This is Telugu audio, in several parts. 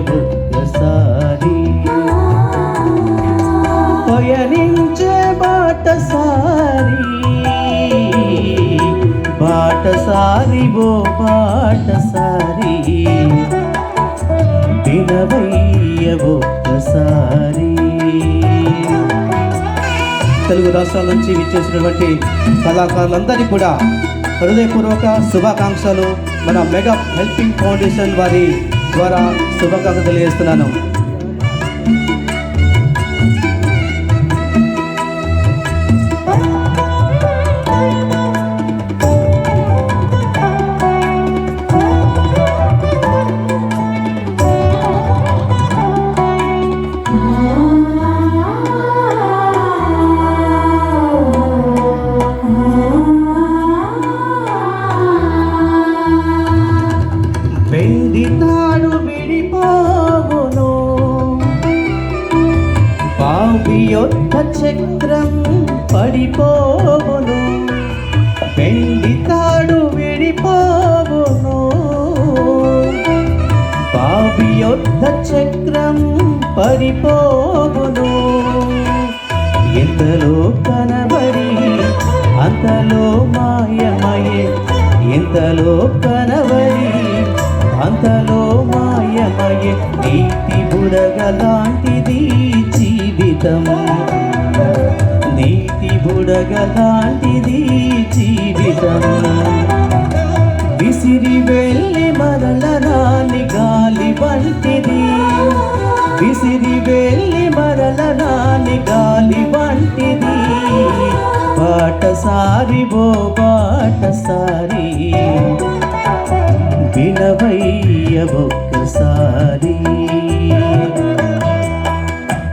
ఒక్కసారి ఒక్కసారి పయనించే బాటసారి. బాటసారి ఓ బాటసారి. వినవయ్య ఒక్కసారి తెలుగు రాష్ట్రాల నుంచి విచ్చేసినటువంటి కళాకారులందరికీ కూడా హృదయపూర్వక శుభాకాంక్షలు. మన మెగా హెల్పింగ్ ఫౌండేషన్ వారి ద్వారా శుభాకాంక్షలు తెలియజేస్తున్నాను. చిత్రం పడిపోవును. పెళ్ళి తాడు విడిపోవును. బావి యొద్ధ చక్రం పడిపోవును ఎంతలో కనబడి అంతలో మాయమయే. ఎంతలో కనబడి అంతలో మాయమయే. నీతి బుడగలాంటిది జీవితం బుడగలాంటిది జీవితం. విసిరి వెళ్ళి మరల నాని గాలి వంటిది. విసిరి వెళ్ళి మరల నాని గాలి వంటిది. బాటసారి ఓ బాటసారి వినవయ్య ఒక్కసారి.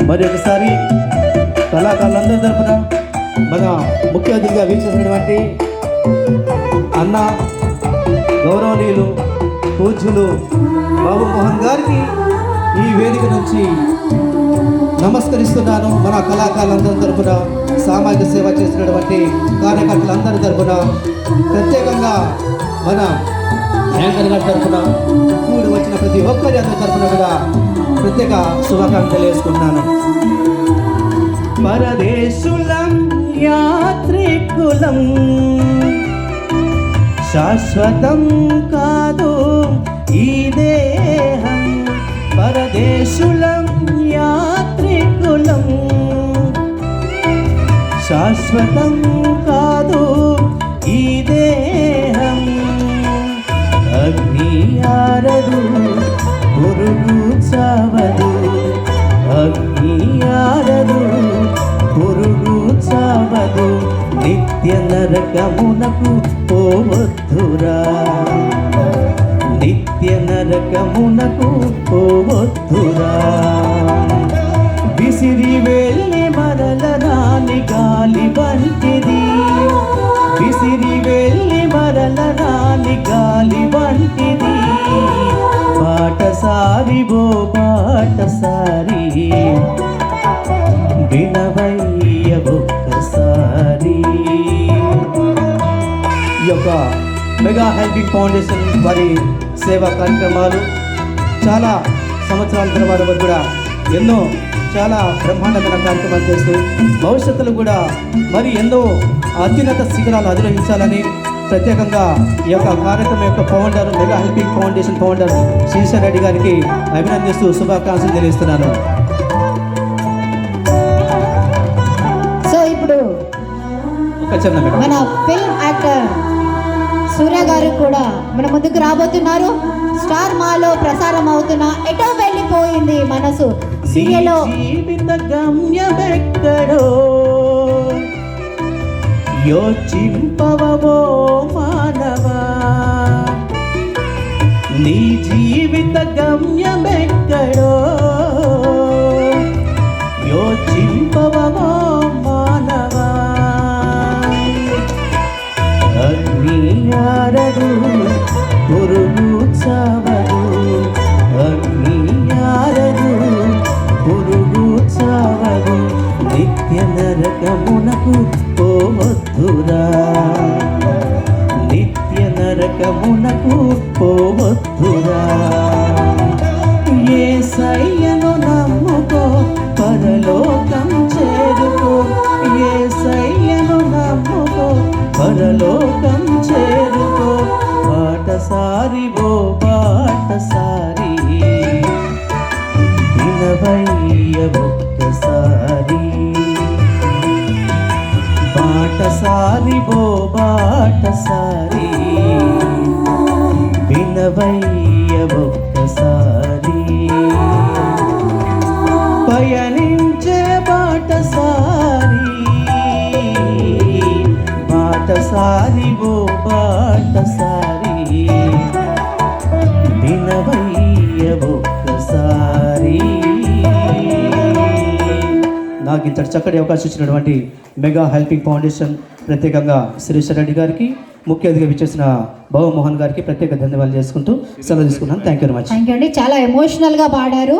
మరి ఒకసారి కళాకారులందరి తరపున మన ముఖ్య అతిథిగా వీక్షించినటువంటి అన్న గౌరవనీయులు పూజ్యులు బాబు మోహన్ గారికి ఈ వేదిక నుంచి నమస్కరిస్తున్నాను. మన కళాకారులందరి తరఫున సామాజిక సేవ చేసినటువంటి కార్యకర్తలందరి తరఫున ప్రత్యేకంగా మన యాంకర్ గారి తరపున కూడి వచ్చిన ప్రతి ఒక్కరి అందరి తరపున కూడా ప్రత్యేక శుభాకాంక్షలు వేసుకుంటున్నాను పరదేశులం యాత్రికులం శాశ్వతం కాదు ఈ దేహం పరదేశులం యాత్రికులం శాశ్వతం కాదు ఈ దేహం అగ్ని ఆరదు పురుగు నరకమునకు పోవద్దురా. నిత్య నరకమునకు పోవద్దురా. విసిరి వెళ్ళి మరల రాని గాలి వంటిది. విసిరి వెళ్ళి మరల రాని గాలి వంటిది. బాటసారి ఓ బాటసారి వినవ యొక్క మెగా హెల్పింగ్ ఫౌండేషన్ వారి సేవా కార్యక్రమాలు చాలా సంవత్సరాల తర్వాత కూడా ఎన్నో చాలా బ్రహ్మాండమైన కార్యక్రమాలు చేస్తూ భవిష్యత్తులో కూడా మరి ఎన్నో అత్యున్నత శిఖరాలు అధిరోహించాలని ప్రత్యేకంగా ఈ యొక్క కార్యక్రమం యొక్క founder mega helping foundation founder Srishar Reddy గారికి అభినందిస్తూ శుభాకాంక్షలు తెలియజేస్తున్నాను. సో ఇప్పుడు ఒక చిన్న మేడం మన ఫిల్మ్ యాక్టర్ సూర్య గారు కూడా మన ముందుకు రాబోతున్నారు. స్టార్ మాలో ప్రసారం అవుతున్న ఎటో వెళ్ళిపోయింది మనసు. సీరియలో గమ్యమెక్కడో? యోచింపవో మానవా? నీ జీవిత గమ్యమెక్కడో? పురుగు చావదు అగ్ని నిత్య నరకమునకు పోవద్దురా. నిత్య నరకమునకు పోవద్దురా. ఏ సయ్యను వినవయ్య ఒక్కసారి బాటసారి బో బాటసారి వినవయ్య ఒక్కసారి పయనించే బాటసారి బాటసారి బో బాటసారి మనకి ఇంత చక్కటి అవకాశం ఇచ్చినటువంటి మెగా హెల్పింగ్ ఫౌండేషన్ ప్రత్యేకంగా శిరీష రెడ్డి గారికి ముఖ్య అతిథిగా విచ్చేసిన భవమోహన్ గారికి ప్రత్యేక ధన్యవాదాలు చేసుకుంటూ సెలవు తీసుకున్నాను. Thank you very much thank you అండి. చాలా ఎమోషనల్గా పాడారు.